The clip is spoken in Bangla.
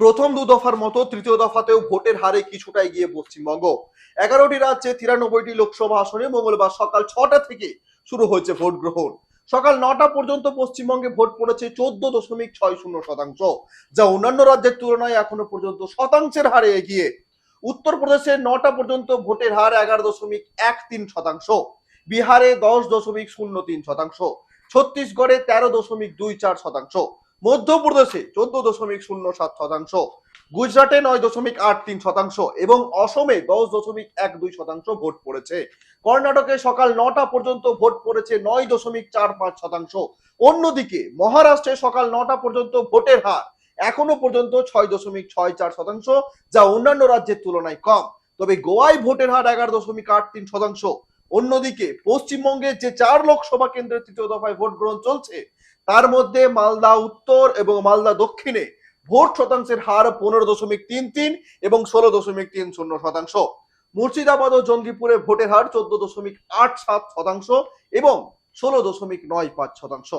প্রথম দু দফার মতো তৃতীয় দফাতেও ভোটের হারে কিছুটা এগিয়ে পশ্চিমবঙ্গ। এগারোটি রাজ্যে তিরানব্বইটি লোকসভা আসনে মঙ্গলবার সকাল ছটা থেকে শুরু হয়েছে ভোট গ্রহণ। সকাল নটা পর্যন্ত পশ্চিমবঙ্গে ভোট পড়েছে চোদ্দ দশমিক ছয় শূন্য শতাংশ, যা অন্যান্য রাজ্যের তুলনায় এখনও পর্যন্ত শতাংশের হারে এগিয়ে। উত্তরপ্রদেশে নটা পর্যন্ত ভোটের হার এগারো দশমিক এক তিন শতাংশ, বিহারে দশ দশমিক শূন্য তিন শতাংশ, ছত্তিশগড়ে তেরো দশমিক দুই চার শতাংশ মধ্যপ্রদেশে চোদ্দ দশমিক শূন্য সাত শতাংশ, গুজরাটে নয় দশমিক আট তিন শতাংশ এবং অসমে দশ দশমিক এক দুই শতাংশ ভোট পড়েছে। কর্ণাটকে সকাল নটা পর্যন্ত ভোট পড়েছে নয় দশমিক চার পাঁচ শতাংশ। অন্যদিকে মহারাষ্ট্রে সকাল নটা পর্যন্ত ভোটের হার এখনও পর্যন্ত ছয় দশমিক ছয় চার শতাংশ, যা অন্যান্য রাজ্যের তুলনায় কম। তবে গোয়ায় ভোটের হার এগারো দশমিক আট তিন শতাংশ অন্যদিকে পশ্চিমবঙ্গের যে চার লোকসভা কেন্দ্রের তৃতীয় দফায় ভোট গ্রহণ চলছে, তার মধ্যে মালদা উত্তর এবং মালদা দক্ষিণে ভোট শতাংশের হার পনেরো দশমিক তিন তিন এবং ষোলো দশমিক তিন শূন্য শতাংশ। মুর্শিদাবাদ ও জঙ্গিপুরে ভোটের হার চোদ্দ দশমিক আট সাত শতাংশ এবং ষোলো দশমিক নয় পাঁচ শতাংশ।